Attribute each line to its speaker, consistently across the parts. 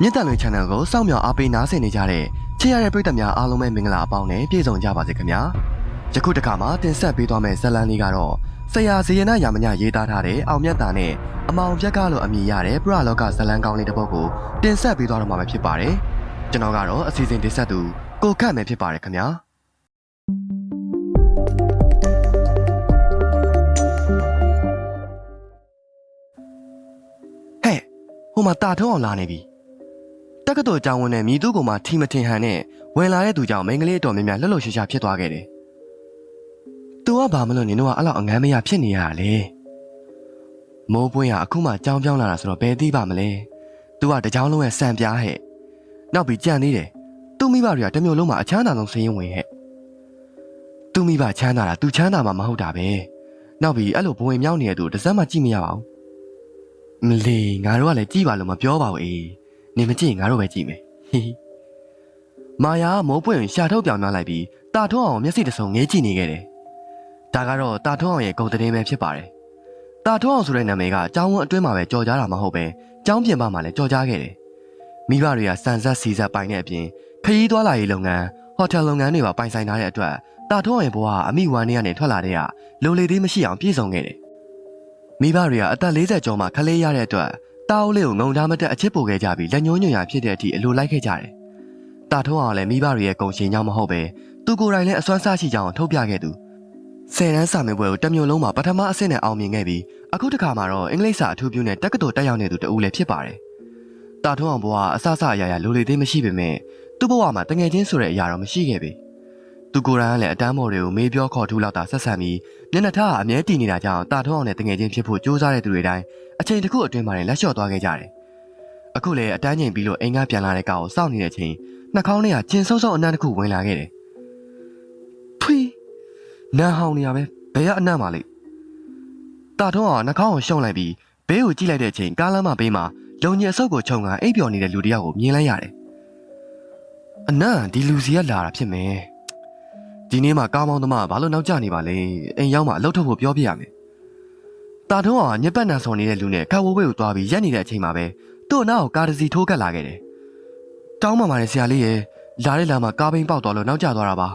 Speaker 1: မြင့်တန်လွင် channel ကိုစောင့်မျှော်အားပေးနားဆင်နေကြတဲ့ချစ်ရတဲ့ပရိသတ်များအားလုံးပဲမင်္ဂလာအပေါင်းနဲ့ပြည့်စုံကြပါစေခင်ဗျာယခုတစ်ခါမှာတင်ဆက်ပေးသွားမယ့်ဇာတ်လမ်းလေးကတော့ဆရာဇေယနာယာမညရေးသားထားတဲ့အောင်မြတ်တာနဲ့အမောင်ပြက်ကလို့အမည်ရတဲ့ပရလောကဇာတ်လမ်းကောင်းလေးတစ်ပုဒ်ကိုတင်ဆက်ပေးသွားတော့မှာပဲဖြစ်ပါတယ်ကျွန်တော်ကတော့အစီအစဉ်တင်ဆက်သူကိုခန့်မယ်ဖြစ်ပါတယ်ခင်ဗျာဟဲ့ဟိုမှာတာထုံးအောင်လာနေပြီ တက္ကသိုလ်ကျောင်းဝင်တဲ့မြည်သူကောင်မှထီမထင်ဟန်နဲ့ဝင်လာတဲ့သူကြောင့်မိန်းကလေးအတော်များများလှုပ်လှုပ်ရှားရှားဖြစ်သွားခဲ့တယ်။ "तू ကဘာမလို့နင်တို့ကအဲ့လောက်အငမ်းမရဖြစ်နေရတာလဲ။မိုးပွင့်ကအခုမှကြောင်းပြောင်းလာတာဆိုတော့ဘယ်သိပါမလဲ။ तू ကတကြောင်လုံးရဲ့စံပြားဟဲ့။နောက်ပြီးကြံသေးတယ်။ तू မိဘတွေကတစ်မျိုးလုံးမှာအချမ်းသာဆုံးစရင်ဝင်ဟဲ့။ तू မိဘချမ်းသာတာ तू ချမ်းသာမှာမဟုတ်တာပဲ။နောက်ပြီးအဲ့လိုဘဝင်မြောက်နေတဲ့သူကိုတစ်စက်မှကြည့်မရပါဘူး။မလီငါတို့ကလည်းကြည့်ပါလို့မပြောပါဘူးအေး။ နေမကြည့်ရင်ငါတို့ပဲကြည့်မယ်ဟီဟီမာယာကမိုးပွင့်ရှာထုတ်ပြောင်များလိုက်ပြီးတာထွန်းအောင်မျက်စိတစ်စုံငေးကြည့်နေခဲ့တယ်ဒါကတော့တာထွန်းအောင်ရဲ့ဂုံသတင်းပဲဖြစ်ပါတယ်တာထွန်းအောင်ဆိုတဲ့နာမည်ကကျောင်းဝန်းအတွင်းမှာပဲကြော်ကြားတာမဟုတ်ပဲကျောင်းပြင်ပမှာလည်းကြော်ကြားခဲ့တယ်မိဘတွေကစံဆက်စီဆက်ပိုင်တဲ့အပြင်ခရီးသွားလာရေးလုပ်ငန်းဟိုတယ်လုပ်ငန်းတွေပါပိုင်ဆိုင်ထားတဲ့အတွက်တာထွန်းအောင်ရဲ့ဘဝကအမိဝမ်းထဲကနေထွက်လာတဲ့ကလိုလေသေးမရှိအောင်ပြည့်စုံခဲ့တယ်မိဘတွေကအသက်40ကျော်မှခလေးရတဲ့အတွက် တာအိုးလေးကိုငုံထားမတက်အချစ်ပို့ခဲ့ကြပြီးလက်ညှိုးညွှန်ရဖြစ်တဲ့အထိအလိုလိုက်ခဲ့ကြတယ်။တာထုံးအောင်လည်းမိဘတွေရဲ့ဂုံရှင်ကြောင့်မဟုတ်ပဲသူကိုယ်တိုင်လည်းအစွမ်းစားရှိကြောင်းထုတ်ပြခဲ့သူ။ဆယ်တန်းစာမေးပွဲကိုတစ်မျိုးလုံးမှာပထမအဆင့်နဲ့အောင်မြင်ခဲ့ပြီးအခုတစ်ခါမှာတော့အင်္ဂလိပ်စာအထူးပြုနဲ့တက္ကသိုလ်တက်ရောက်နေသူတဦးလည်းဖြစ်ပါတယ်။တာထုံးအောင်ဘဝအဆအဆအရာရာလိုလေသေးမရှိပေမဲ့သူ့ဘဝမှာတငယ်ချင်းဆိုတဲ့အရာတော့မရှိခဲ့ပေ။ သူကိုယ်တိုင်ကလည်းအတန်းမော်တွေကိုမေးပြောခေါ်ထူးလောက်တာဆက်ဆံပြီးမျက်နှာထားကအမြဲတည်နေတာကြောင့်တာထုံးအောင်နဲ့တငယ်ချင်းဖြစ်ဖို့ကြိုးစားတဲ့သူတွေတိုင်းအချိန်တစ်ခုအတွင်းမှာလည်းလက်လျှော့သွားခဲ့ကြတယ်။အခုလည်းအတန်းချိန်ပြီးလို့အိမ်ကပြန်လာတဲ့ကောင်ကိုစောင့်နေတဲ့အချိန်နှာခေါင်းထဲကကျင်ဆုံဆုံအနံ့တစ်ခုဝင်လာခဲ့တယ်။ဖွေးနန်းဟောင်းနေရပဲဘယ်ကအနံ့ပါလိမ့်။တာထုံးအောင်နှာခေါင်းကိုရှုံလိုက်ပြီးဘေးကိုကြည့်လိုက်တဲ့အချိန်ကားလမ်းမဘေးမှာလုံညင်အဆုပ်ကိုခြုံကအိပ်ပျော်နေတဲ့လူတစ်ယောက်ကိုမြင်လိုက်ရတယ်။အနံ့ဒီလူစီကလာတာဖြစ်မယ်။ ဒီနေ့မှကားမောင်းသမားကဘာလို့နောက်ကျနေပါလဲ။အိမ်ရောက်မှအလုပ်ထုတ်ဖို့ပြောပြရမယ်။တာထုံးအောင်ညက်ပတ်နံဆောင်နေတဲ့လူနဲ့ခါဝိုးဝဲကိုသွားပြီးရက်နေတဲ့အချိန်မှာပဲသူ့အနောက်ကိုကားတစ်စီထိုးကပ်လာခဲ့တယ်။တောင်းမှန်ပါတယ်ဆရာလေးရဲ့လာတဲ့လာမှာကားဘိန်းပေါက်သွားလို့နောက်ကျသွားတာပါ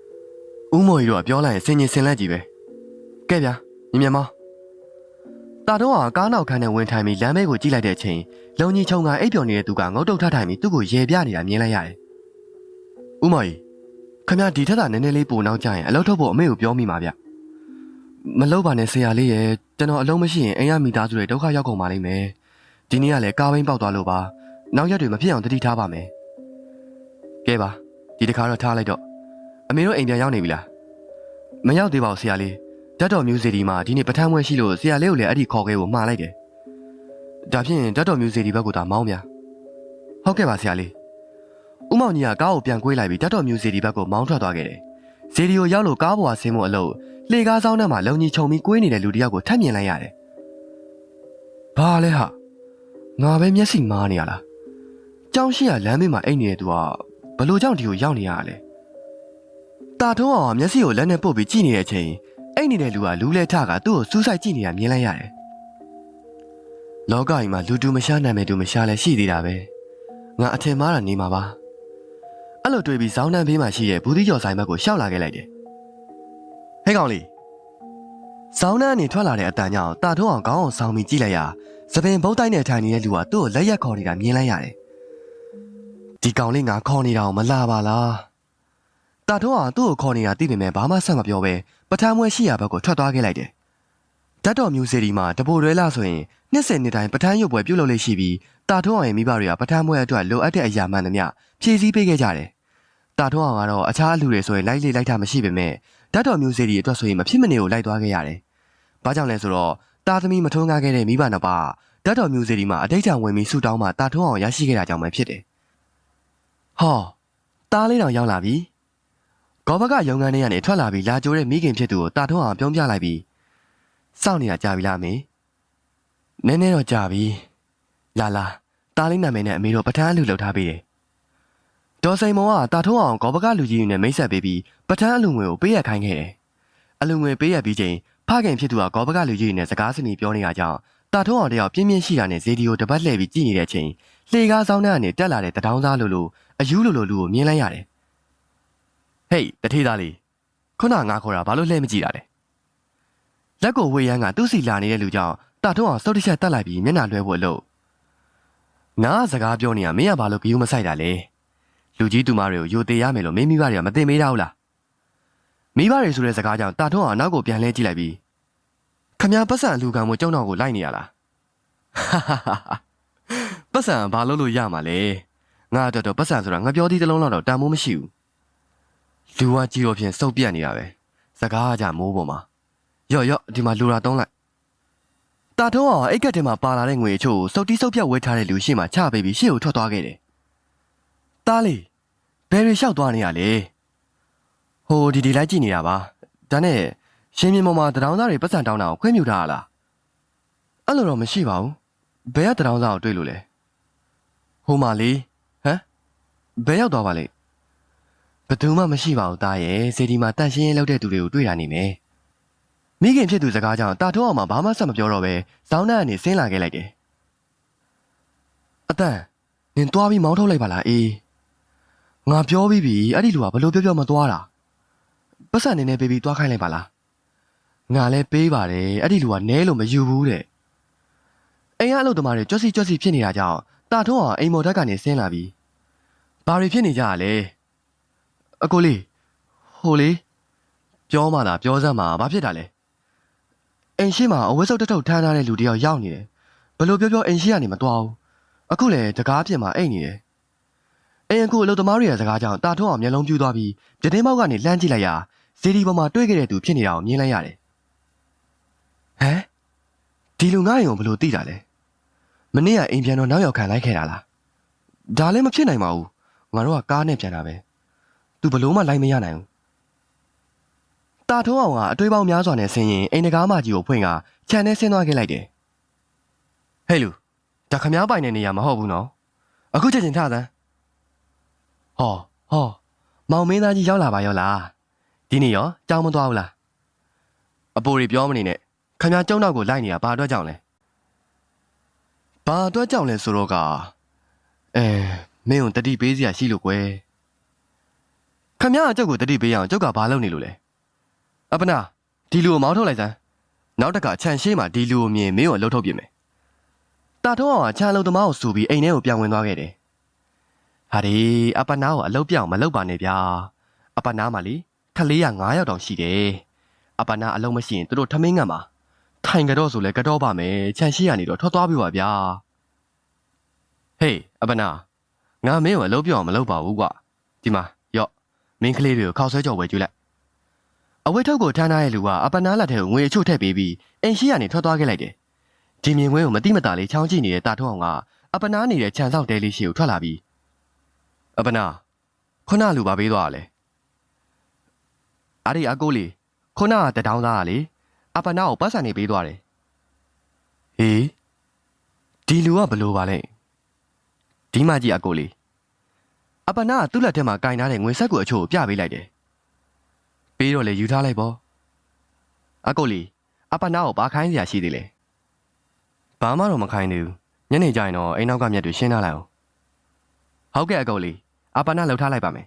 Speaker 1: ။ဦးမော်ကြီးတို့ကပြောလိုက်ရင်စင်ញင်စင်လက်ကြီးပဲ။ကဲဗျာမြင်မြန်မောင်းတာတော့ကကားနောက်ခန်းနဲ့ဝင်ထိုင်ပြီးလမ်းဘေးကိုကြည့်လိုက်တဲ့အချိန်လုံကြီးချုံကအိပ်ပျော်နေတဲ့သူကငုတ်တုတ်ထထိုင်ပြီးသူ့ကိုရေပြနေတာမြင်လိုက်ရတယ်။ဦးမော်ကြီး ခမရဒီထက်သာနည်းနည်းလေးပိုနောက်ကျရင်အလုပ်ထုတ်ဖို့အမေကိုပြောမိမှာဗျ။မလုပ်ပါနဲ့ဆရာလေးရဲ့ကျွန်တော်အလုံးမရှိရင်အိမ်ရမိသားစုတွေဒုက္ခရောက်ကုန်ပါလိမ့်မယ်။ဒီနေ့ကလည်းကားဘိန်းပေါက်သွားလို့ပါ။နောက်ရက်တွေမဖြစ်အောင်တတိထားပါမယ်။ကဲပါဒီတစ်ခါတော့ထားလိုက်တော့အမေတို့အိမ်ပြန်ရောက်နေပြီလား။မရောက်သေးပါဘူးဆရာလေး။ဓာတ်တော်မျိုးစီဒီမှာဒီနေ့ပထမွဲရှိလို့ဆရာလေးကိုလည်းအဲ့ဒီခေါ်ခဲ့ဖို့မှားလိုက်တယ်။ဒါဖြင့်ဓာတ်တော်မျိုးစီဒီဘက်ကိုသာမောင်းဗျာ။ဟုတ်ကဲ့ပါဆရာလေး။ ဦးမောင်ကြီးကကားကိုပြန်ကွေးလိုက်ပြီးဓာတ်တော်မျိုးစီဒီဘက်ကိုမောင်းထွက်သွားခဲ့တယ်။စီဒီကိုရောက်လို့ကားပေါ်ကဆင်းဖို့အလို့လှေကားဆောင်ထဲမှာလုံကြီးခြုံပြီးကွေးနေတဲ့လူတစ်ယောက်ကိုထပ်မြင်လိုက်ရတယ်။ဘာလဲဟာငါပဲမျက်စိမားနေရလား။ကြောင်းရှိရလမ်းမေးမှာအိတ်နေတဲ့သူကဘလို့ကြောင့်ဒီကိုရောက်နေရလဲ။တာထုံးအောင်ကမျက်စိကိုလက်နဲ့ပုတ်ပြီးကြည့်နေတဲ့အချိန်အိတ်နေတဲ့လူကလူလဲထကသူ့ကိုစူးစိုက်ကြည့်နေတာမြင်လိုက်ရတယ်။လောကကြီးမှာလူတူမရှားနိုင်မဲ့သူမရှားလဲရှိသေးတာပဲ။ငါအထင်မှားတာနေမှာပါ။ အဲ့လိုတွေးပြီးဇောင်းနှံဘေးမှာရှိတဲ့ဘူးသီးကျော်ဆိုင်ဘက်ကိုရှောက်လာခဲ့လိုက်တယ်။ဟဲ့ကောင်လေးဇောင်းနှံကနေထွက်လာတဲ့အတန်ကြောင့်တာထုံးအောင်ခေါင်းအောင်ဆောင်းပြီးကြည့်လိုက်ရာသပင်ဘုတ်တိုင်းနဲ့ထိုင်နေတဲ့လူကသူ့ကိုလက်ရက်ခေါ်နေတာမြင်လိုက်ရတယ်။ဒီကောင်လေးငါခေါ်နေတာကိုမလာပါလား။တာထုံးအောင်သူ့ကိုခေါ်နေတာသိပေမဲ့ဘာမှဆက်မပြောပဲပထမွဲရှိရာဘက်ကိုထွက်သွားခဲ့လိုက်တယ်။ ဓာတ်တော်မျိုးစေဒီမှာတပိုရွဲလာဆိုရင်နှစ်စဉ်နှစ်တိုင်းပထမ်းရုပ်ပွဲပြုလုပ်လေးရှိပြီးတာထုံးအောင်ရဲ့မိဘတွေကပထမွဲအတွက်လိုအပ်တဲ့အရာမှန်သမျှဖြည့်ဆည်းပေးခဲ့ကြတယ်။တာထုံးအောင်ကတော့အခြားအလူတွေဆိုရင်လိုက်လေလိုက်တာမရှိပေမဲ့ဓာတ်တော်မျိုးစေဒီအတွက်ဆိုရင်မဖြစ်မနေကိုလိုက်သွားခဲ့ရတယ်။ဘာကြောင့်လဲဆိုတော့တာသမီမထွန်းကားခဲ့တဲ့မိဘနှစ်ပါးဓာတ်တော်မျိုးစေဒီမှာအတိတ်ကြောင့်ဝင်ပြီးဆူတောင်းမှတာထုံးအောင်ရရှိခဲ့တာကြောင့်ပဲဖြစ်တယ်။ဟောတားလေးတောင်ရောက်လာပြီ။ကောဘကရုံငန်းထဲကနေထွက်လာပြီးလာကြိုးတဲ့မိခင်ဖြစ်သူကိုတာထုံးအောင်ပြုံးပြလိုက်ပြီး စောင့်နေတာကြာပြီလားမေ။နည်းနည်းတော့ကြာပြီ။လာလာတားလေးနာမည်နဲ့အမေတို့ပထမ်းအလူလောက်ထားပေးတယ်။ဒေါ်စိန်မောကတာထုံးအောင်ကောဘကလူကြီးနဲ့မိတ်ဆက်ပေးပြီးပထမ်းအလူငွေကိုပေးရခိုင်းခဲ့တယ်။အလူငွေပေးရပြီးချိန်ဖခင်ဖြစ်သူကကောဘကလူကြီးနဲ့စကားစနီပြောနေတာကြောင့်တာထုံးအောင်တယောက်ပြင်းပြင်းရှိတာနဲ့ဇေဒီကိုတပတ်လှည့်ပြီးကြည့်နေတဲ့အချိန်လှေကားဆောင်တဲ့ကနေတက်လာတဲ့တထောင်းသားလိုလိုအယူလိုလိုလူကိုမြင်လိုက်ရတယ်ဟေးတထေးသားလေးခုနငါခေါ်တာဘာလို့လှည့်မကြည့်တာလဲ လက်ကိုဝေယန်းကသူ့စီလာနေတဲ့လူကြောင့်တာထုံးအောင်စုတ်တစ်ချက်တက်လိုက်ပြီးမျက်နှာလွှဲဖို့လို့ငါကစကားပြောနေရမင်းကဘာလို့ဂယုမဆိုင်တာလဲလူကြီးတူမတွေကိုယိုသေးရမယ်လို့မင်းမိဘတွေကမသိမေးတာဟုတ်လားမိဘတွေဆိုတဲ့စကားကြောင့်တာထုံးအောင်နောက်ကိုပြန်လှည့်ကြည့်လိုက်ပြီးခမ ्या ပတ်စံအလူကံမို့ကျုံတော်ကိုလိုက်နေရလားပတ်စံဘာလို့လို့ရမှာလဲငါအတွက်တော့ပတ်စံဆိုတာငါပြောသီးတစ်လုံးလောက်တော့တန်မိုးမရှိဘူးလူကကြီးတော့ဖြင့်စုပ်ပြတ်နေတာပဲစကားကကြမိုးပေါ်မှာ ရော့ရော့ဒီမှာလူရာတုံးလိုက်တာထုံးအောင်အိတ်ကက်ထဲမှာပါလာတဲ့ငွေအချို့ကိုစုပ်တီးစုပ်ပြတ်ဝဲထားတဲ့လူရှေ့မှာချပေးပြီးရှေ့ကိုထွက်သွားခဲ့တယ်တားလေးဘယ်ရီလျှောက်သွားနေရလဲဟိုဒီဒီလိုက်ကြည့်နေတာပါဒါနဲ့ရှင်မြင်ပေါ်မှာတရောင်းသားတွေပတ်စံတောင်းတာကိုခွင့်ပြုထားရလားအဲ့လိုတော့မရှိပါဘူးဘယ်ကတရောင်းစားကိုတွေ့လို့လဲဟိုမာလေးဟမ်ဘယ်ရောက်သွားပါလဲဘယ်သူမှမရှိပါဘူးတားရဲ့စေဒီမှာတန်ရှင်းရေးလုပ်တဲ့သူတွေကိုတွေ့တာနေမယ် မိခင်ဖြစ်သူစကားကြောင့်တာထုံးအောင်မှာဘာမှဆက်မပြောတော့ပဲဇောင်းနှံ့ကနေဆင်းလာခဲ့လိုက်တယ်အတန်နင်သွားပြီးမောင်းထုတ်လိုက်ပါလားအေးငါပြောပြီးပြီအဲ့ဒီလူကဘလို့ပြောပြောမသွားတာပတ်စံနေနေပေးပြီးသွားခိုင်းလိုက်ပါလားငါလည်းပေးပါတယ်အဲ့ဒီလူကနဲလို့မယူဘူးတဲ့အိမ်ကအလုပ်သမားတွေကြွက်စီကြွက်စီဖြစ်နေတာကြောင့်တာထုံးအောင်အိမ်မော်ဓာတ်ကနေဆင်းလာပြီးဘာတွေဖြစ်နေကြရလဲအကိုလေးဟိုလေးပြောမှလားပြောစမ်းမှာဘာဖြစ်တာလဲ အိမ်ရှိမှာအဝတ်စုပ်တစ်ထုပ်ထမ်းထားတဲ့လူတစ်ယောက်ရောက်နေတယ်ဘယ်လိုပြောပြောအိမ်ရှိကနေမသွားဘူးအခုလေတကားပြင်မှာအိမ်နေတယ်အိမ်အခုအလုပ်သမားတွေရဲ့စကားကြောင့်တာထုံးအောင်မျက်လုံးပြူသွားပြီးပြတင်းပေါက်ကနေလှမ်းကြည့်လိုက်ရာဇီဒီပေါ်မှာတွေ့ခဲ့တဲ့သူဖြစ်နေတာကိုမြင်လိုက်ရတယ်ဟမ်ဒီလူငါ့ရင်ကိုဘယ်လိုသိတာလဲမနေ့ကအိမ်ပြန်တော့နောက်ရောက်ခံလိုက်ခဲ့တာလားဒါလည်းမဖြစ်နိုင်ပါဘူးငါတို့ကကားနဲ့ပြန်တာပဲသူဘလို့မှလိုက်မရနိုင်ဘူး တာထုံးအောင်ကအတွေးပေါင်းများစွာနဲ့ဆင်းရင်အိမ်တကားမကြီးကိုဖွင့်ကခြံထဲဆင်းသွားခဲ့လိုက်တယ်ဟဲ့လူဒါခမားပိုင်တဲ့နေရာမဟုတ်ဘူးနော်အခုချက်ချင်းထသန်းဟောဟောမောင်မင်းသားကြီးရောက်လာပါရောလားဒီနေ့ရောကြောင်းမသွားဘူးလားအပိုတွေပြောမနေနဲ့ခမားကျုံနောက်ကိုလိုက်နေတာဘာအတွက်ကြောင့်လဲဘာအတွက်ကြောင့်လဲဆိုတော့ကအဲမင်းကိုတတိပေးစရာရှိလို့ကွယ်ခမရအကျုပ်ကိုတတိပေးရအောင်ကျုပ်ကဘာလုပ်နေလို့လဲ အပနာဒီလူကိုမောင်းထုတ်လိုက်စမ်းနောက်တစ်ခါခြံရှိမှဒီလူကိုမြင်မင်းကိုလှုပ်ထုတ်ပြင်မယ်တာထုံးအောင်ကခြံလုံသမားကိုစူပြီးအိမ်ထဲကိုပြောင်းဝင်သွားခဲ့တယ်ဟာဒီအပနာကိုအလုတ်ပြောင်းမလုပ်ပါနဲ့ဗျာအပနာမှလေခလေးရ9ယောက်တောင်ရှိတယ်အပနာအလုံးမရှိရင်သူတို့ထမင်းငံမှာထိုင်ကြတော့ဆိုလဲကတော့ပါမယ်ခြံရှိရနေတော့ထွက်သွားပြီပါဗျာဟေးအပနာငါမင်းကိုအလုပ်ပြောင်းမလုပ်ပါဘူးကွာဒီမှာရော့မင်းကလေးတွေကိုခောက်ဆွဲကြော်ဝဲကျွေးလိုက် အဝတ်ထုတ်ကိုထမ်းထားတဲ့လူကအပနာလက်ထဲကိုငွေအချို့ထည့်ပေးပြီးအိမ်ရှိရနေထွက်သွားခဲ့လိုက်တယ်ဒီမြင်ကွင်းကိုမတိမတာလေးချောင်းကြည့်နေတဲ့တာထုံးအောင်ကအပနာနေတဲ့ခြံဆောင်တဲလေးရှိကိုထွက်လာပြီးအပနာခုနလူပါပေးသွားတာလေအားဒီအကိုလေးခုနကတတောင်းသားကလေအပနာကိုပတ်စံနေပေးသွားတယ်။ဟေးဒီလူကဘလို့ပါလဲ။ဒီမကြီးအကိုလေးအပနာကသူ့လက်ထဲမှာကင်ထားတဲ့ငွေဆက်ကူအချို့ကိုပြပေးလိုက်တယ်။ ပေးတော့လေယူထားလိုက်ပေါ့။အကိုလေးအပနာကိုဘာခိုင်းစရာရှိသေးလဲ။ဘာမှတော့မခိုင်းသေးဘူး။ညနေကျရင်တော့အိမ်နောက်ကမြက်တွေရှင်းထားလိုက်အောင်။ဟုတ်ကဲ့အကိုလေးအပနာလှုပ်ထားလိုက်ပါမယ်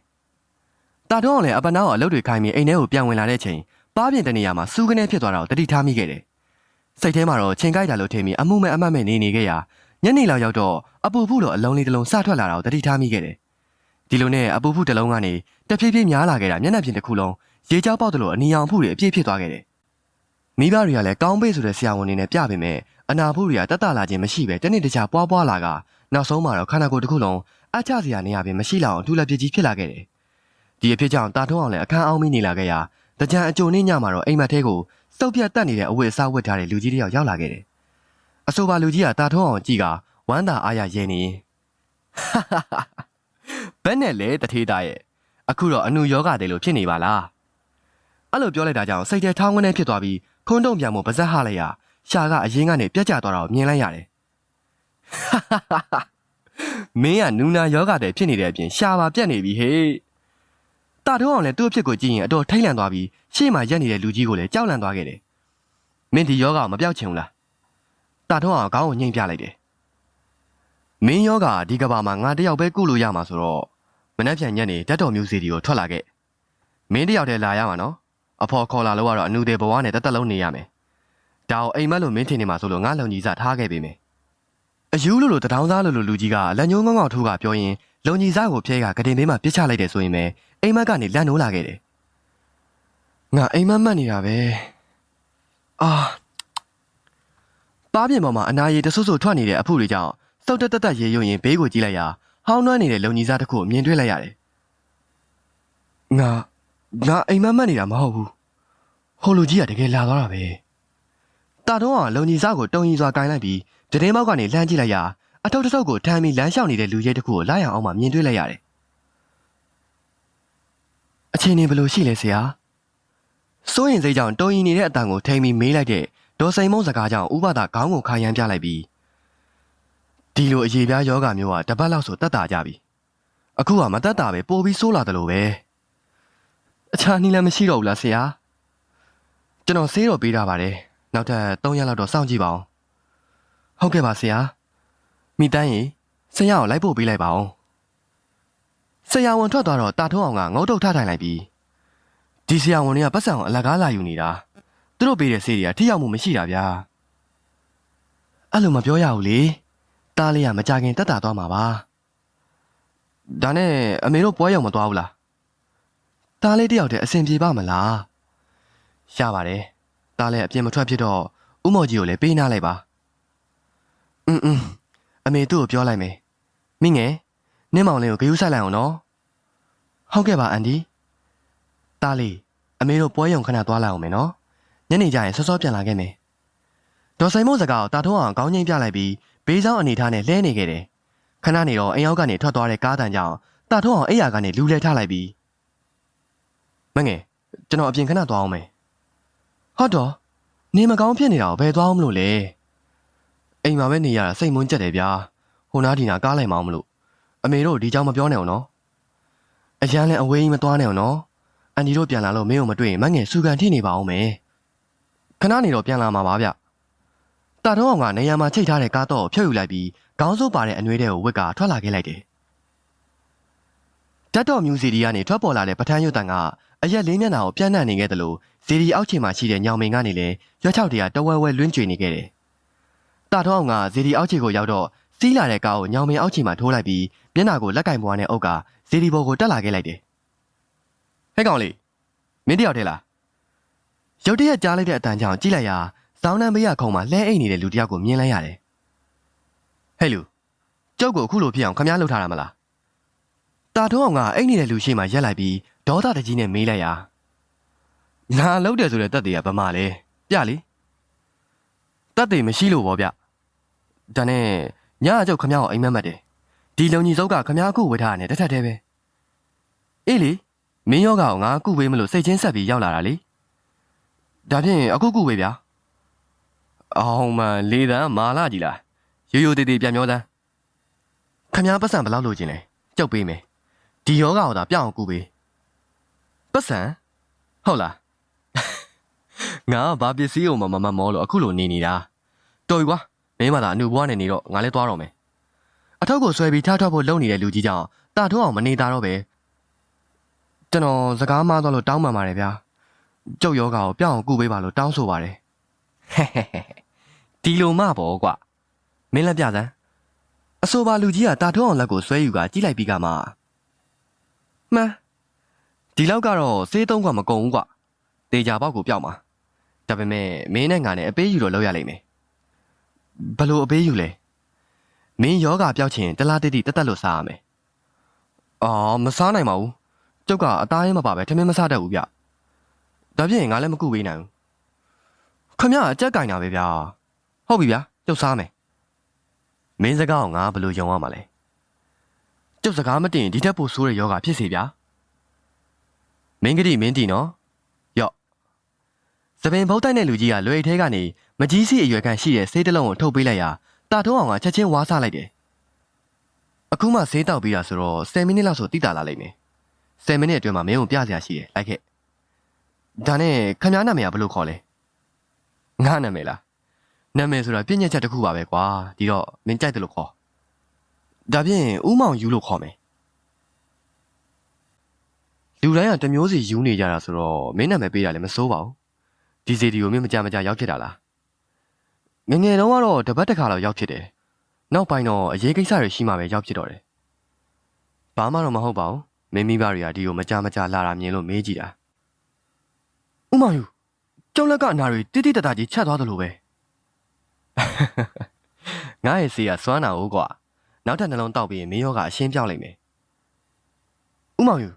Speaker 1: ။တာတော့လည်းအပနာကိုအလုပ်တွေခိုင်းပြီးအိမ်ထဲကိုပြန်ဝင်လာတဲ့ချိန်ပါးပြင်တနေရာမှာစူးကနေဖြစ်သွားတာကိုတတိထားမိခဲ့တယ်။စိတ်ထဲမှာတော့ချိန်ကြိုက်တာလို့ထင်ပြီးအမှုမဲ့အမှတ်မဲ့နေနေခဲ့ရာညနေလောက်ရောက်တော့အပူဖုလိုအလုံးလေးတစ်လုံးစထွက်လာတာကိုတတိထားမိခဲ့တယ်။ဒီလိုနဲ့အပူဖုတစ်လုံးကနေတဖြည်းဖြည်းများလာခဲ့တာမျက်နှာပြင်တစ်ခုလုံး ရေကြောပေါက်တယ်လို့အနီရောင်ဖုတွေအပြည့်ဖြစ်သွားခဲ့တယ်။မိဘတွေကလည်းကောင်းပေးဆိုတဲ့ဆရာဝန်တွေနဲ့ပြပေမဲ့အနာဖုတွေကတက်တလာခြင်းမရှိပဲတနေ့တခြားပွားပွားလာကနောက်ဆုံးမှာတော့ခန္ဓာကိုယ်တစ်ခုလုံးအချစရာနေရာပင်မရှိလောက်အောင်ထူလက်ပြကြီးဖြစ်လာခဲ့တယ်။ဒီအဖြစ်ကြောင့်တာထုံးအောင်လည်းအခန်းအောင်မိနေလာခဲ့ရာတကြံအကြုံနေ့ညမှာတော့အိမ်မက်ထဲကိုစုပ်ပြတ်တက်နေတဲ့အဝတ်အစားဝတ်ထားတဲ့လူကြီးတစ်ယောက်ရောက်လာခဲ့တယ်။အဆိုပါလူကြီးကတာထုံးအောင်ကြည့်ကဝမ်းသာအားရရဲနေဘယ်နဲ့လဲတထေးသားရဲ့အခုတော့အနုယောဂတယ်လို့ဖြစ်နေပါလား အဲ့လိုပြောလိုက်တာကြောင့်စိတ်ထဲထောင်းဝန်းနေဖြစ်သွားပြီးခုံတုံပြန်မို့ပါဇက်ဟလိုက်ရရှာကအရင်ကနေပြက်ကျသွားတာကိုမြင်လိုက်ရတယ်မင်းကနူနာယောဂတယ်ဖြစ်နေတဲ့အပြင်ရှာပါပြက်နေပြီဟေးတာထုံးအောင်လည်းသူ့အဖြစ်ကိုကြည့်ရင်အတော်ထိတ်လန့်သွားပြီးရှေ့မှာရက်နေတဲ့လူကြီးကိုလည်းကြောက်လန့်သွားခဲ့တယ်မင်းဒီယောဂကိုမပြောက်ချင်ဘူးလားတာထုံးအောင်ခေါင်းကိုညှိမ့်ပြလိုက်တယ်မင်းယောဂဒီကဘာမှာငါတယောက်ပဲကုလို့ရမှာဆိုတော့မနှက်ပြန်ညက်နေတက်တော်မျိုးစီဒီကိုထွက်လာခဲ့မင်းတယောက်တည်းလာရမှာနော် အဖေါ်ခေါ်လာလို့ကတော့အနုသေးဘဝနဲ့တက်တက်လုံးနေရမယ်ဒါအောင်အိမ်မက်လို့မင်းထင်နေမှာဆိုလို့ငါလုံကြီးစားထားခဲ့ပေးမယ်အယူလိုလိုတထောင်းသားလိုလိုလူကြီးကလက်ညှိုးငေါငေါထိုးကပြောရင်လုံကြီးစားကိုဖျဲကကတင်ပေးမှပြစ်ချလိုက်တယ်ဆိုရင်ပဲအိမ်မက်ကနေလန့်နိုးလာခဲ့တယ်ငါအိမ်မက်မှတ်နေတာပဲအာပါးပြင်ပေါ်မှာအနာရည်တဆူဆူထွက်နေတဲ့အဖုတွေကြောင့်စောက်တက်တက်တက်ရေရွရင်ဘေးကိုကြည့်လိုက်ရာဟောင်းနှွမ်းနေတဲ့လုံကြီးစားတစ်ခုကိုမြင်တွေ့လိုက်ရတယ်ငါ ငါအိမ်မက်မှတ်နေတာမဟုတ်ဘူးဟိုလူကြီးကတကယ်လာသွားတာပဲတာတော့ကလုံကြီးစားကိုတုံကြီးစွာကင်လိုက်ပြီးတရင်မောက်ကနေလှမ်းကြည့်လိုက်ရာအထုပ်တစ်ထုပ်ကိုထမ်းပြီးလမ်းလျှောက်နေတဲ့လူရဲတစ်ခုကိုလာရအောင်မှမြင်တွေ့လိုက်ရတယ်အချင်းနေဘယ်လိုရှိလဲဆရာစိုးရင်စိတ်ကြောင့်တုံရင်နေတဲ့အတန်ကိုထိန်ပြီးမေးလိုက်တဲ့ဒေါ်စိန်မုံစကားကြောင့်ဥပဒါခေါင်းကိုခါရမ်းပြလိုက်ပြီးဒီလိုအရေးပြားယောဂမျိုးကတပတ်လောက်ဆိုတက်တာကြပြီအခုကမတက်တာပဲပိုပြီးဆိုးလာတယ်လို့ပဲ အခြားနည်းလည်းမရှိတော့ဘူးလားဆရာကျွန်တော်ဆေးတော့ပေးတာပါတယ်နောက်ထပ်3ရက်လောက်တော့စောင့်ကြည့်ပါအောင်ဟုတ်ကဲ့ပါဆရာမိတန်းရင်ဆရာကိုလိုက်ဖို့ပေးလိုက်ပါအောင်ဆရာဝန်ထွက်သွားတော့တာထုံးအောင်ကငုတ်တုတ်ထထိုင်လိုက်ပြီးဒီဆရာဝန်တွေကပတ်စံကိုအလကားလာယူနေတာသူတို့ပေးတဲ့ဆေးတွေကထိရောက်မှုမရှိတာဗျာအဲ့လိုမပြောရဘူးလေတားလေးကမကြခင်တက်တာသွားမှာပါဒါနဲ့အမေတို့ပွဲရောက်မသွားဘူးလား တားလေးတယောက်တည်းအဆင်ပြေပါမလားရပါတယ်တားလေးအပြင်မထွက်ဖြစ်တော့ဥမော်ကြီးကိုလည်းပေးနားလိုက်ပါအင်းအင်းအမေသူ့ကိုပြောလိုက်မယ်မိငယ်နင့်မောင်လေးကိုဂရုစိုက်လိုက်အောင်နော်ဟုတ်ကဲ့ပါအန်ဒီတားလေးအမေတို့ပွဲရုံခဏသွားလိုက်အောင်မယ်နော်ညနေကျရင်စောစောပြန်လာခဲ့မယ်ဒေါ်ဆိုင်မို့စကားကိုတာထုံးအောင်ကောင်းငိမ့်ပြလိုက်ပြီးဘေးဆောင်အနေထားနဲ့လဲနေခဲ့တယ်ခဏနေတော့အိမ်ရောက်ကနေထွက်သွားတဲ့ကားတန်ကြောင့်တာထုံးအောင်အိယာကနေလူလဲထလိုက်ပြီး မငယ်ကျွန်တော်အပြင်ခဏသွားအောင်မယ်ဟုတ်တော့နေမကောင်းဖြစ်နေတာကိုဘယ်သွားအောင်မလို့လဲအိမ်မှာပဲနေရတာစိတ်မွန်းကြက်တယ်ဗျာဟိုနားဒီနာကားလိုက်မအောင်မလို့အမေတို့ဒီကြောင်မပြောနဲ့အောင်နော်အရန်လည်းအဝေးကြီးမသွားနဲ့အောင်နော်အန်ဒီတို့ပြန်လာလို့မင်းကိုမတွေ့ရင်မငယ်စူကန်ထိနေပါအောင်မယ်ခဏနေတော့ပြန်လာမှာပါဗျတာတော့အောင်ကနေရာမှာချိတ်ထားတဲ့ကားတော့ဖြုတ်ယူလိုက်ပြီးခေါင်းစိုးပါတဲ့အနှွေးတဲ့ကိုဝက်ကထွက်လာခဲ့လိုက်တယ် တက်တော်မြူစီဒီကနေထွက်ပေါ်လာတဲ့ပထန်းရွတ်တန်ကအရက်လေးမျက်နှာကိုပြန့်နှံ့နေခဲ့တယ်လို့ဇီဒီအောက်ခြေမှာရှိတဲ့ညောင်မင်ကနေလည်းရွက်ချောက်တရတဝဲဝဲလွင့်ကျွေနေခဲ့တယ်တာတော့အောင်ကဇီဒီအောက်ခြေကိုရောက်တော့စီးလာတဲ့ကားကိုညောင်မင်အောက်ခြေမှာထိုးလိုက်ပြီးမျက်နှာကိုလက်ကင်ပွားနဲ့အုပ်ကဇီဒီဘော်ကိုတက်လာခဲ့လိုက်တယ်ဟဲ့ကောင်လေးမင်းတယောက်တည်းလားရုတ်တရက်ကြားလိုက်တဲ့အတန်ကြောင့်ကြည့်လိုက်ရာစောင်းနှံဘေးရခုံမှာလှဲအိတ်နေတဲ့လူတစ်ယောက်ကိုမြင်လိုက်ရတယ်ဟဲ့လူကျုပ်ကိုအခုလိုဖြစ်အောင်ခမားလှုပ်ထားတာမလား တာထုံးအောင်ကအိတ်နေတဲ့လူရှိမှရက်လိုက်ပြီးဒေါသတကြီးနဲ့မေးလိုက်ရာငါလှုပ်တယ်ဆိုတဲ့တက်တွေကဗမာလဲပြလေတက်တွေမရှိလို့ဗောဗျဒါနဲ့ညအကျုပ်ခမားကိုအိမ်မက်မက်တယ်ဒီလုံကြီးစုပ်ကခမားအခုဝေထားရတယ်တစ်ထက်တည်းပဲအေးလေမင်းယောဂကိုငါကုပေးမလို့စိတ်ချင်းဆက်ပြီးရောက်လာတာလေဒါဖြင့်အခုကုပေးဗျာအောင်မလေးတန်းမာလာကြီးလားရိုးရိုးသေးသေးပြန်ပြောတန်းခမားပတ်စံဘယ်လောက်လိုချင်လဲကြောက်ပေးမယ် ဒီယောဂကိုသာပြအောင်ကုပေးပတ်စံဟုတ်လားငါကဘာပစ္စည်းကိုမမမမောလို့အခုလိုနေနေတာတော်ပြီကွာမင်းမသာအနုဘွားနေနေတော့ငါလည်းသွားတော့မယ်အထောက်ကိုဆွဲပြီးထားထွက်ဖို့လုပ်နေတဲ့လူကြီးကြောင့်တာထိုးအောင်မနေတာတော့ပဲကျွန်တော်စကားမှားသွားလို့တောင်းပန်ပါတယ်ဗျာကျုပ်ယောဂါကိုပြောင်းအောင်ကုပေးပါလို့တောင်းဆိုပါတယ်ဟဲ့ဟဲ့ဟဲ့ဒီလိုမှပေါ့ကွာမင်းလက်ပြစမ်းအဆိုပါလူကြီးကတာထုံးအောင်လက်ကိုဆွဲယူကကြည့်လိုက်ပြီးကမှ မှန်ဒီလောက်ကတော့စေးသုံးကမကုန်ဘူးကွာတေချာပေါက်ကိုပြောက်မှာဒါပေမဲ့မင်းနဲ့ငါနဲ့အပေးယူတော့လောက်ရလိမ့်မယ်ဘလို့အပေးယူလဲမင်းယောဂါပြောက်ချင်တလားတိတိတက်တက်လို့စားရမယ်အော်မစားနိုင်ပါဘူးကျုပ်ကအသားရင်မပါပဲထမင်းမစားတတ်ဘူးဗျဒါဖြင့်ငါလည်းမကုပေးနိုင်ဘူးခမရအကြက်ကင်တာပဲဗျာဟုတ်ပြီဗျာကျုပ်စားမယ်မင်းစကားကိုငါဘယ်လိုယုံရမှာလဲ ကျုပ်စကားမတင်ရင်ဒီထက်ပိုဆိုးတဲ့ယောဂဖြစ်စေဗျာမင်းကတိမင်းတီနော်ယော့သပင်ဘုတ်တိုက်တဲ့လူကြီးကလွယ်ထဲကနေမကြီးစီအရွယ်ခံရှိတဲ့ဆေးတစ်လုံးကိုထုတ်ပေးလိုက်ရာတာထုံးအောင်ကချက်ချင်းဝါးစားလိုက်တယ်အခုမှဆေးတောက်ပြီးတာဆိုတော့10မိနစ်လောက်ဆိုတိတာလာလိမ့်မယ်10မိနစ်အတွင်းမှာမင်းကိုပြစရာရှိတယ်လိုက်ခဲ့ဒါနဲ့ခမည်းနာမည်ကဘယ်လိုခေါ်လဲငါနာမည်လားနာမည်ဆိုတာပြည့်ညက်ချက်တစ်ခုပါပဲကွာဒီတော့မင်းကြိုက်တယ်လို့ခေါ် ဒါဖြင့်ဥမောင်ယူလို့ခေါ်မယ်လူတိုင်းကတစ်မျိုးစီယူနေကြတာဆိုတော့မင်းနာမည်ပေးတာလည်းမစိုးပါဘူးဒီစီဒီကိုမင်းမကြမကြရောက်ဖြစ်တာလားငယ်ငယ်တုန်းကတော့တပတ်တစ်ခါတော့ရောက်ဖြစ်တယ်နောက်ပိုင်းတော့အရေးကိစ္စတွေရှိမှပဲရောက်ဖြစ်တော့တယ်ဘာမှတော့မဟုတ်ပါဘူးမင်းမိဘတွေကဒီကိုမကြမကြလာတာမြင်လို့မေးကြည့်တာဥမောင်ယူကျောင်းလက်ကအနာတွေတိတိတတကြီးချက်သွားတယ်လို့ပဲငါရဲ့စီကစွမ်းနာဦးကွာ နောက်ထပ်နှလုံးတောက်ပြီးရင်မင်းရောကအရှင်းပြောက်လိုက်မယ်ဥမောင်ယူ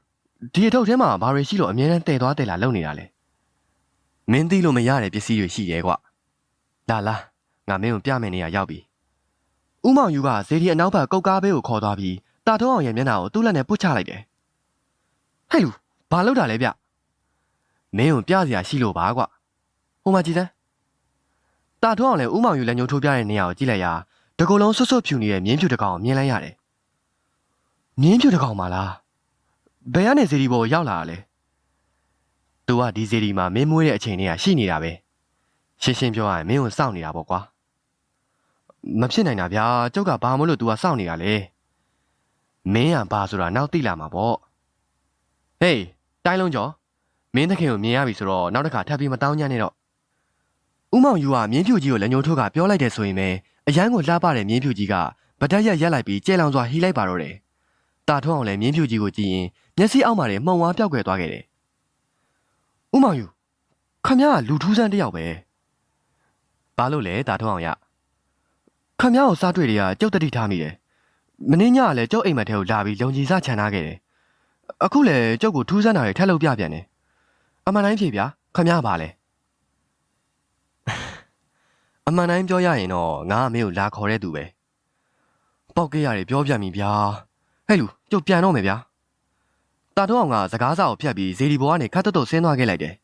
Speaker 1: ဒီအထုပ်ထဲမှာဘာတွေရှိလို့အမြဲတမ်းတည်သွားတယ်လားလုံနေတာလဲမင်းသိလို့မရတဲ့ပစ္စည်းတွေရှိရဲကွာလာလာငါမင်းကိုပြမယ်နေရရောက်ပြီဥမောင်ယူကဇေဒီအနောက်ဘက်ကုတ်ကားဘေးကိုခေါ်သွားပြီးတာထုံးအောင်ရဲ့မျက်နှာကိုသူ့လက်နဲ့ပုတ်ချလိုက်တယ်ဟဲ့လူဘာလုပ်တာလဲဗျမင်းကိုပြစရာရှိလို့ပါကွာဟိုမှာကြည်စမ်းတာထွန်းအောင်လည်းဥမောင်ယူလက်ညှိုးထိုးပြတဲ့နေရာကိုကြည့်လိုက်ရာ တကူလုံးဆွတ်ဆွတ်ဖြူနေတဲ့မြင်းဖြူတစ်ကောင်ကိုမြင်လိုက်ရတယ်။မြင်းဖြူတစ်ကောင်မလား။ဘယ်ကနေဇီဒီဘောကိုရောက်လာတာလဲ။ तू ကဒီဇီဒီမှာမင်းမွေးတဲ့အချိန်လေးကရှိနေတာပဲ။ရှင်းရှင်းပြောရရင်မင်းကိုစောင့်နေတာပေါ့ကွာ။မဖြစ်နိုင်တာဗျာ။ကျုပ်ကဘာမို့လို့ तू ကစောင့်နေတာလဲ။မင်းကဘာဆိုတာနောက်သိလာမှာပေါ့။ဟေးတိုင်းလုံးကျော်မင်းသခင်ကိုမြင်ရပြီဆိုတော့နောက်တစ်ခါထပ်ပြီးမတောင်းညံ့နဲ့တော့ဦးမောင်ယူကမြင်းဖြူကြီးကိုလက်ညှိုးထိုးကပြောလိုက်တယ်ဆိုရင်ပဲ အရန်ကိုလှပတဲ့မြင်းဖြူကြီးကဗတက်ရက်ရက်လိုက်ပြီးကြဲလောင်စွာဟီးလိုက်ပါတော့တယ်။တာထုံးအောင်လည်းမြင်းဖြူကြီးကိုကြည့်ရင်မျက်စိအောက်မှာတည်းမှုံဝါးပြောက်ကွယ်သွားခဲ့တယ်။ဦးမောင်ယူခမရကလူထူးဆန်းတစ်ယောက်ပဲ။ဘာလို့လဲတာထုံးအောင်ရ။ခမရကိုစားတွေ့တွေကကြုတ်တတိထားမိတယ်။မင်းညကလည်းကျုပ်အိမ်မက်ထဲကိုလာပြီးလုံကြီးစားချန်ထားခဲ့တယ်။အခုလည်းကျုပ်ကိုထူးဆန်းတာတွေထပ်လုပ်ပြပြန်တယ်။အမှန်တိုင်းဖြေဗျာခမရပါလဲ။ အမှန်တိုင်းပြောရရင်တော့ငါကမင်းကိုလာခေါ်တဲ့သူပဲပောက်ကြရတယ်ပြောပြမိဗျာဟဲ့လူကျုပ်ပြန်တော့မယ်ဗျာတာတော့အောင်ကစကားစာကိုဖြတ်ပြီးဇေဒီဘောကနေခတ်တုတ်တုတ်ဆင်းသွားခဲ့လိုက်တယ်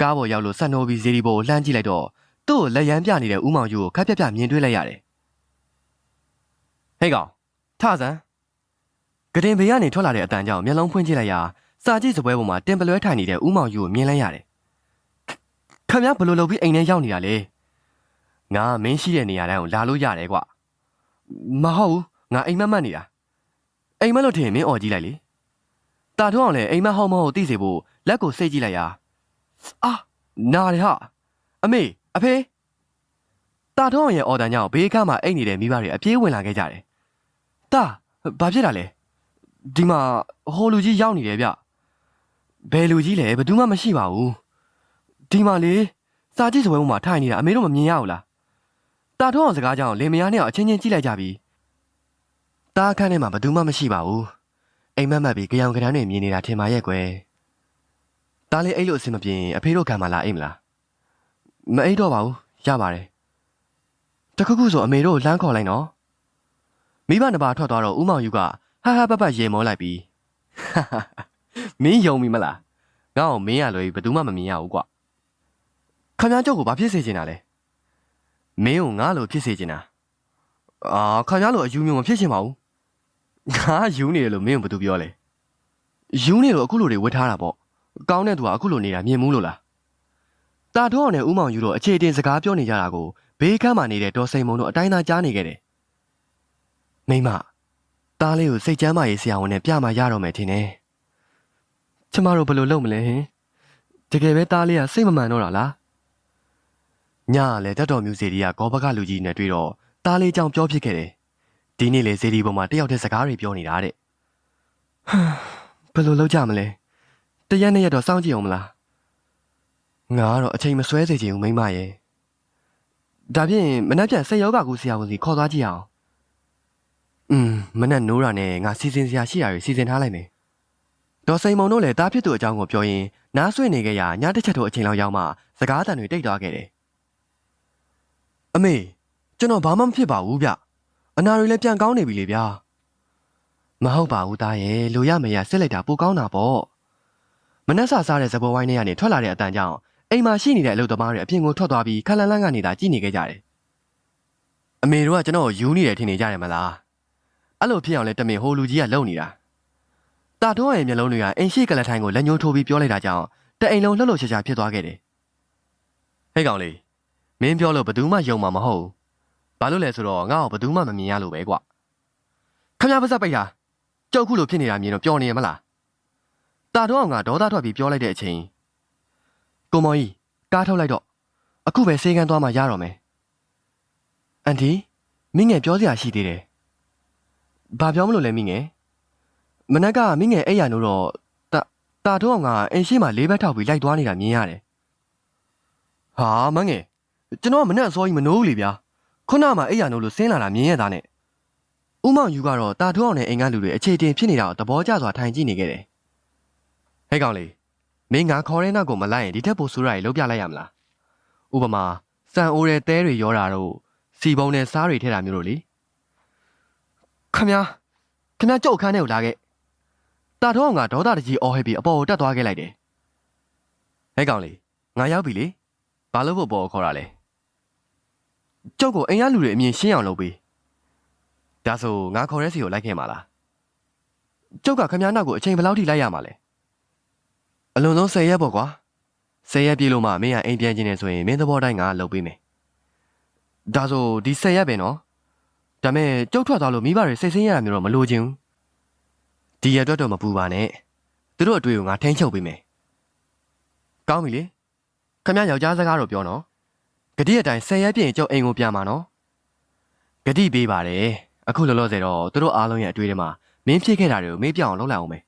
Speaker 1: ကားပေါ်ရောက်လို့ဆက်နှိုးပြီးဇေဒီဘောကိုလှမ်းကြည့်လိုက်တော့သူ့ကိုလက်ရန်ပြနေတဲ့ဦးမောင်ယူကိုခတ်ပြက်ပြက်မြင်တွေ့လိုက်ရတယ်ဟဲ့ကောင်ထဆန်းကတင်ဘေးကနေထွက်လာတဲ့အတန်ကြောင့်မျက်လုံးဖွင့်ကြည့်လိုက်ရာစာကြည့်စပွဲပေါ်မှာတင်ပလွဲထိုင်နေတဲ့ဦးမောင်ယူကိုမြင်လိုက်ရတယ်ခမရဘယ်လိုလုပ်ပြီးအိမ်ထဲရောက်နေတာလဲ ငါမင်းရှိတဲ့နေရာတိုင်းကိုလာလို့ရတယ်ကွမဟုတ်ဘူးငါအိမ်မက်မက်နေတာအိမ်မက်လို့ထင်ရင်မင်းអော်ကြည့်လိုက်လေတာထုံးအောင်လည်းအိမ်မက်ဟောင်းမဟုတ်သိစေဖို့လက်ကိုစိတ်ကြည့်လိုက်ရာအာနာရဟာအမေအဖေတာထုံးအောင်ရဲ့အော်တန်ကြောင့်ဘေးကမှအိတ်နေတဲ့မိဘတွေအပြေးဝင်လာခဲ့ကြတယ်တာဘာဖြစ်တာလဲဒီမှာဟိုလူကြီးရောက်နေတယ်ဗျဘယ်လူကြီးလဲဘယ်သူမှမရှိပါဘူးဒီမှာလေစာကြည့်စပွဲပေါ်မှာထိုင်နေတာအမေတို့မမြင်ရဘူးလား တာထုံးအောင်စကားကြောင့်လင်မယားနဲ့အချင်းချင်းကြည့်လိုက်ကြပြီ။တားခန်းထဲမှာဘယ်သူမှမရှိပါဘူး။အိမ်မက်မက်ပြီးကြောင်ကရမ်းတွေမြင်နေတာထင်ပါရဲ့ကွယ်။တားလေးအိတ်လို့အဆင်မပြေရင်အဖေတို့ခံမလားအိမ်မလား။မအိတ်တော့ပါဘူး။ရပါတယ်။တခုခုဆိုအမေတို့ကိုလှမ်းခေါ်လိုက်နော်။မိဘနှစ်ပါးထွက်သွားတော့ဦးမောင်ယူကဟာဟာပတ်ပတ်ရေမောလိုက်ပြီးမင်းယုံပြီမလား။ငါ့ကိုမင်းရလွယ်ဘယ်သူမှမမြင်ရဘူးကွ။ခမ ्या ကျုပ်ကိုဘာဖြစ်စေချင်တာလဲ။ မင်းကိုငါလိုဖြစ်စေချင်တာအာခင်ဗျားလိုအယူမျိုးမဖြစ်ချင်ပါဘူးငါယူနေတယ်လို့မင်းကဘာသူပြောလဲယူနေလို့အခုလိုတွေဝတ်ထားတာပေါ့ကောင်းတဲ့သူကအခုလိုနေတာမြင်မှုလို့လားတာတော့အောင်နဲ့ဦးမောင်ယူတော့အခြေတင်စကားပြောနေကြတာကိုဘေးကမ်းမှာနေတဲ့ဒေါ်စိန်မုံတို့အတိုင်းသားကြားနေခဲ့တယ်မိမသားလေးကိုစိတ်ကြမ်းမာရေးဆရာဝန်နဲ့ပြမရတော့မယ်ထင်တယ်ကျမတို့ဘယ်လိုလုပ်မလဲဟင်တကယ်ပဲသားလေးကစိတ်မမှန်တော့တာလား ညကလည်းတက်တော်မျိုးစီဒီကဂောဘကလူကြီးနဲ့တွေ့တော့တားလေးကြောင်ပြောဖြစ်ခဲ့တယ်။ဒီနေ့လေစီဒီပေါ်မှာတယောက်တည်းစကားတွေပြောနေတာတဲ့။ဟမ်ဘယ်လိုလုပ်ကြမလဲ။တရက်နဲ့ရက်တော့စောင့်ကြည့်အောင်မလား။ငါကတော့အချိန်မဆွဲစေချင်ဘူးမိမရဲ့။ဒါဖြင့်မနှက်ပြန်စိတ်ယောဂကူဆရာဝန်စီခေါ်သွားကြည့်အောင်။อืมမနှက်နိုးတာနဲ့ငါစီစဉ်စရာရှိတာတွေစီစဉ်ထားလိုက်မယ်။ဒေါ်စိန်မုံတို့လည်းတားဖြစ်သူအကြောင်းကိုပြောရင်နားဆွေနေခဲ့ရညတစ်ချက်တော့အချိန်လောက်ရောက်မှစကားတန်တွေတိတ်သွားခဲ့တယ်။ အမေကျွန်တော်ဘာမှမဖြစ်ပါဘူးဗျအနာတွေလည်းပြန်ကောင်းနေပြီလေဗျာမဟုတ်ပါဘူးသားရဲ့လိုရမရစစ်လိုက်တာပိုကောင်းတာပေါ့မနှက်ဆာစားတဲ့ဇဘောဝိုင်းထဲကနေထွက်လာတဲ့အတန်ကြောင့်အိမ်မှာရှိနေတဲ့အလုပ်သမားတွေအပြင်ကိုထွက်သွားပြီးခလန်လန့်ကနေသာကြည့်နေခဲ့ကြတယ်အမေတို့ကကျွန်တော်ကိုယူနေတယ်ထင်နေကြတယ်မလားအဲ့လိုဖြစ်အောင်လဲတမင်ဟိုလူကြီးကလုံနေတာတာတော့ရဲ့မျက်လုံးတွေကအိမ်ရှိကလထိုင်းကိုလက်ညှိုးထိုးပြီးပြောလိုက်တာကြောင့်တအိမ်လုံးလှုပ်လှုပ်ရှားရှားဖြစ်သွားခဲ့တယ်ဟဲ့ကောင်လေး မင်းပြောလို့ဘယ်သူမှယုံမှာမဟုတ်ဘူးဘာလို့လဲဆိုတော့ငါ့ကိုဘယ်သူမှမမြင်ရလို့ပဲကွာခမရပါစပ်ပိတ်တာကြောက်ခုလိုဖြစ်နေတာမြင်တော့ပျော်နေရမလားတာတော့အောင်ကဒေါသထွက်ပြီးပြောလိုက်တဲ့အချိန်ကိုမောင်ကြီးကားထုတ်လိုက်တော့အခုပဲစေကန်းသွားမှရတော့မယ်အန်တီမင်းငယ်ပြောစရာရှိသေးတယ်ဘာပြောမလို့လဲမင်းငယ်မနက်ကမင်းငယ်အဲ့ရနိုးတော့တာတာတော့အောင်ကအင်ရှိမှလေးဘက်ထောက်ပြီးလိုက်သွားနေတာမြင်ရတယ်ဟာမငယ် ကျွန်တော်ကမနဲ့အစောကြီးမနိုးဘူးလေဗျာခုနမှအဲ့ရနိုးလို့ဆင်းလာတာမြင်ရတာနဲ့ဦးမောင်ယူကတော့တာတော့အောင်နဲ့အိမ်ကလူတွေအခြေတင်ဖြစ်နေတာကိုသဘောကျစွာထိုင်ကြည့်နေခဲ့တယ်ဟဲ့ကောင်လေးမင်းငါခေါ်တဲ့နောက်ကိုမလိုက်ရင်ဒီထက်ပိုဆိုးတာတွေလုပ်ပြလိုက်ရမလားဥပမာစံအိုးတဲ့တဲတွေရောတာတို့စီပုံနဲ့စားတွေထည့်တာမျိုးတို့လေခမ ्या ခမ ्या ကြောက်ခန်းထဲကိုလာခဲ့တာတော့အောင်ကဒေါသတကြီးအော်ဟစ်ပြီးအပေါ်ကိုတက်သွားခဲ့လိုက်တယ်ဟဲ့ကောင်လေးငါရောက်ပြီလေဘာလို့ဖို့ပေါ်ကိုခေါ်တာလဲ ကျုပ်ကိုအိမ်ရလူတွေအမြင်ရှင်းအောင်လုပ်ပေးဒါဆိုငါခေါ်တဲ့စီကိုလိုက်ခဲ့မှာလားကျုပ်ကခမ ्या နောက်ကိုအချိန်ဘယ်လောက်ထိလိုက်ရမှာလဲအလွန်ဆုံး10ရက်ပေါ့ကွာ10ရက်ပြည့်လို့မှမင်းကအိမ်ပြန်ခြင်းနေဆိုရင်မင်းသဘောတိုင်းငါလုပ်ပေးမယ်ဒါဆိုဒီ10ရက်ပဲနော်ဒါမဲ့ကျုပ်ထွက်သွားလို့မိဘတွေစိတ်ဆင်းရတာမျိုးတော့မလိုချင်ဘူးဒီရက်အတွက်တော့မပူပါနဲ့သူတို့အတွေ့ကိုငါထိန်းချုပ်ပေးမယ်ကောင်းပြီလေခမ ्या ယောက်ျားစကားတော့ပြောနော် ဂတိအတိုင်း10ရက်ပြည့်ရင်ကျုပ်အိမ်ကိုပြန်มาနော်ဂတိပေးပါတယ်အခုလောလောဆယ်တော့သူတို့အားလုံးရဲ့အတွေ့အထဲမှာမင်းဖြစ်ခဲ့တာတွေကိုမေးပြအောင်လုပ်လိုက်အောင်မယ်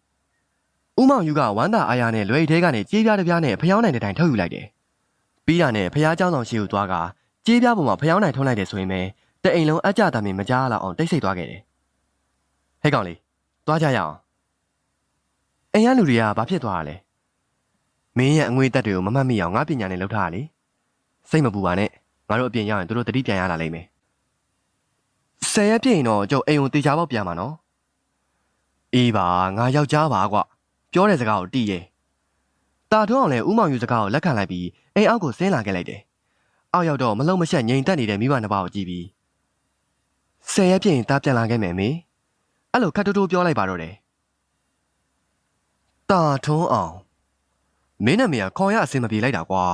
Speaker 1: ဦးမောင်ယူကဝမ်းသာအားရနဲ့လွယ်ထဲကနေကြေးပြားတစ်ပြားနဲ့ဖျောင်းနိုင်တဲ့တိုင်ထုတ်ယူလိုက်တယ်ပြီးတာနဲ့ဖျားเจ้าဆောင်ရှိကိုသွားကကြေးပြားပေါ်မှာဖျောင်းနိုင်ထုံးလိုက်တယ်ဆိုရင်ပဲတအိမ်လုံးအကြတာမင်မကြားလောက်အောင်တိတ်ဆိတ်သွားခဲ့တယ်ဟဲ့ကောင်လေးသွားကြရအောင်အိမ်ရလူတွေကဘာဖြစ်သွားတာလဲမင်းရဲ့အငွေတက်တွေကိုမမှတ်မိအောင်ငါပညာနဲ့လှုပ်ထားရလေ စိတ်မပူပါနဲ့ငါတို့အပြင်ရောက်ရင်တို့တတိပြန်ရလာလိမ့်မယ်ဆယ်ရက်ပြည့်ရင်တော့ကျုပ်အိမ်ကိုတေချာပေါက်ပြန်မှာနော်အေးပါငါယောက်ျားပါကွပြောတဲ့စကားကိုတီးရဲ့တာထွန်းအောင်လည်းဥမောင်ယူစကားကိုလက်ခံလိုက်ပြီးအိမ်အောက်ကိုဆင်းလာခဲ့လိုက်တယ်အောက်ရောက်တော့မလုံးမရှက်ငြိမ်သက်နေတဲ့မိဘနှစ်ပါးကိုကြည့်ပြီးဆယ်ရက်ပြည့်ရင်တားပြန်လာခဲ့မယ်မေအဲ့လိုခတ်တိုးတိုးပြောလိုက်ပါတော့တယ်တာထွန်းအောင်မင်းနာမည်ကခေါ်ရအစင်မပြေလိုက်တာကွာ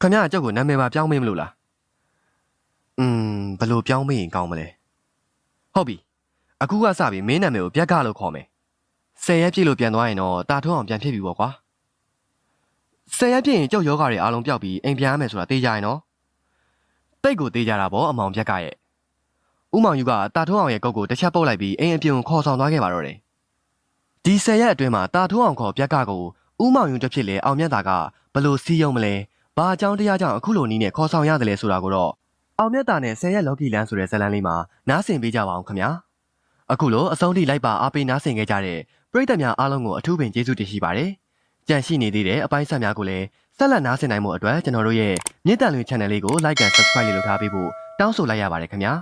Speaker 1: ခမရအကြောက်ကိုနာမည်ပါပြောင်းမေးမလို့လားอืมဘယ်လိုပြောင်းမေးရင်ကောင်းမလဲဟုတ်ပြီအခုကစပြီးမင်းနာမည်ကိုပြက်ကလို့ခေါ်မယ်ဆယ်ရက်ပြည့်လို့ပြန်သွားရင်တော့တာထွန်းအောင်ပြန်ဖြစ်ပြီပေါ့ကွာဆယ်ရက်ပြည့်ရင်ကြောက်ယောဂတွေအားလုံးပျောက်ပြီးအိမ်ပြန်ရမယ်ဆိုတာသိကြရင်နော်တိတ်ကိုသိကြတာပေါ့အမောင်ပြက်ကရဲ့ဥမောင်ယူကတာထွန်းအောင်ရဲ့ကုတ်ကိုတစ်ချက်ပုတ်လိုက်ပြီးအိမ်အပြင်ကိုခေါ်ဆောင်သွားခဲ့ပါတော့တယ်ဒီဆယ်ရက်အတွင်းမှာတာထွန်းအောင်ခေါ်ပြက်ကကိုဥမောင်ယူတစ်ဖြစ်လေအောင်မြတ်တာကဘလို့စီးယုံမလဲ ဘာအကြောင်းတရားကြောင့်အခုလိုနီးနဲ့ခေါ်ဆောင်ရတယ်လဲဆိုတာကိုတော့အောင်မြတ်တာနဲ့ဆယ်ရက်လော်ကီလန်ဆိုတဲ့ဇာတ်လမ်းလေးမှာနားဆင်ပေးကြပါအောင်ခင်ဗျာအခုလိုအဆုံးထိလိုက်ပါအားပေးနားဆင်ခဲ့ကြတဲ့ပရိသတ်များအားလုံးကိုအထူးပင်ကျေးဇူးတင်ရှိပါတယ်ကြန့်ရှိနေသေးတဲ့အပိုင်းဆက်များကိုလည်းဆက်လက်နားဆင်နိုင်မှုအတွက်ကျွန်တော်တို့ရဲ့မြင့်တန်လွင် channel လေးကို like and subscribe လေးလုပ်ထားပေးဖို့တောင်းဆိုလိုက်ရပါတယ်ခင်ဗျာ